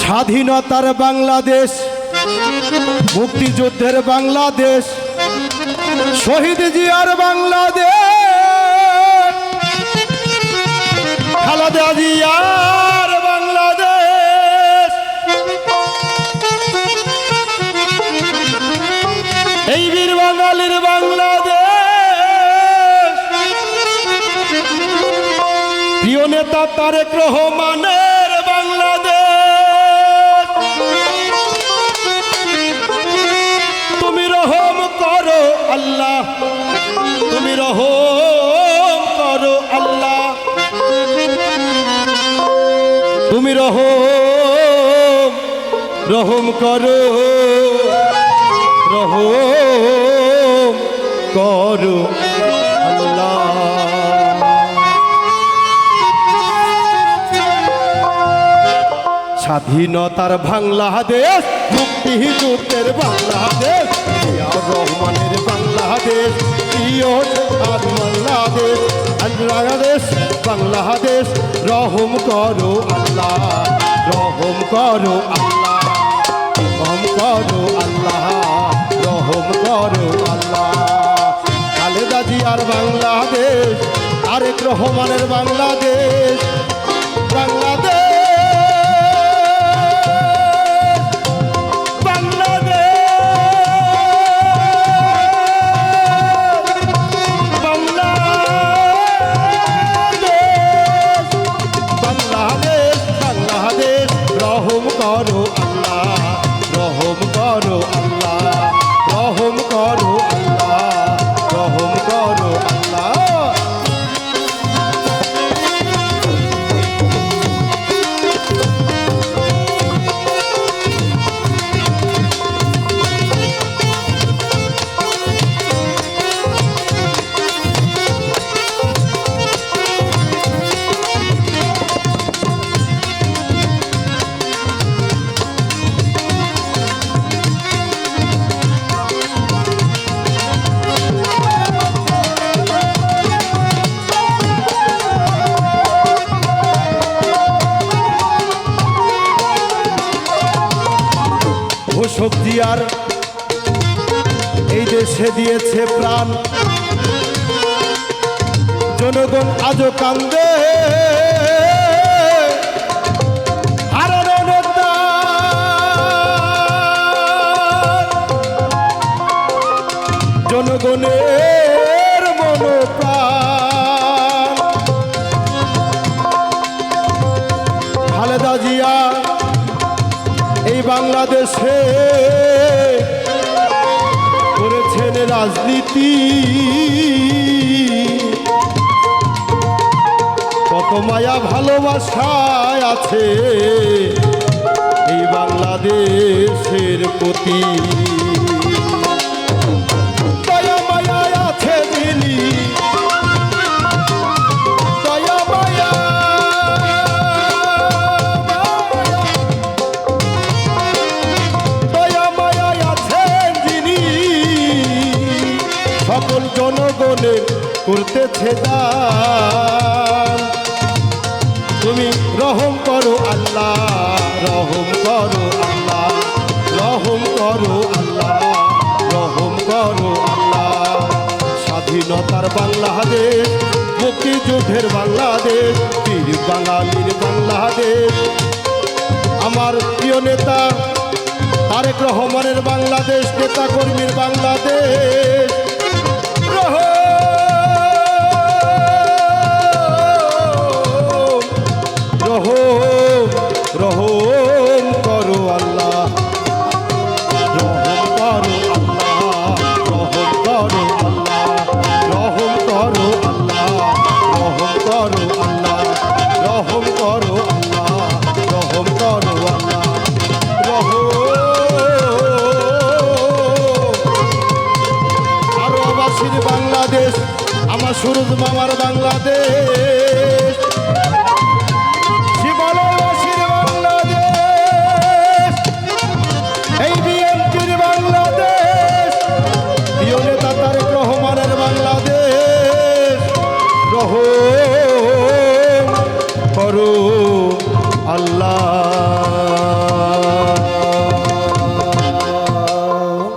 স্বাধীনতার বাংলাদেশ মুক্তিযুদ্ধের বাংলাদেশ শহীদ জিয়ার বাংলাদেশ খালাদা জিয়ার প্রিয় নেতা তারেক রহমানের বাংলাদেশ। তুমি রহম করো আল্লাহ। তুমি রহম করো আল্লাহ। তুমি রহম রহম করো রহম করো আল্লাহ। স্বাধীনতার বাংলাদেশ মুক্তিযুদ্ধের বাংলাদেশ জিয়াউর রহমানের বাংলাদেশ বাংলাদেশ বাংলাদেশ বাংলাদেশ রহম করো আল্লাহ, রহম করো আল্লাহ, রহম করো আল্লাহ, রহম করো আল্লাহ। খালেদা জিয়ার বাংলাদেশ আরেক রহমানের বাংলাদেশ বাংলাদেশ ঘোষক আর এই দেশে দিয়েছে প্রাণ। জনগণ আজও কান্দে। জনগণের মনোপ্রাণ। খালেদা জিয়া বাংলাদেশে করেছেন রাজনীতি। কত মায়া ভালোবাসায় আছে এই বাংলাদেশের প্রতি। জনগণের করতেছে তুমি রহম করো আল্লাহ, রহম করো আল্লাহ, রহম করো আল্লাহ, রহম করো আল্লাহ। স্বাধীনতার বাংলাদেশ, মুক্তিযুদ্ধের বাংলাদেশ বীর বাঙালির বাংলাদেশ। আমার প্রিয় নেতা, তারেক রহমানের বাংলাদেশ, নেতা কর্মীর বাংলাদেশ। বাংলাবাসীর বাংলাদেশ আমার সুরজ মামার বাংলাদেশ। শিবালয়বাসীর বাংলাদেশ বাংলাদেশ। আল্লাহ।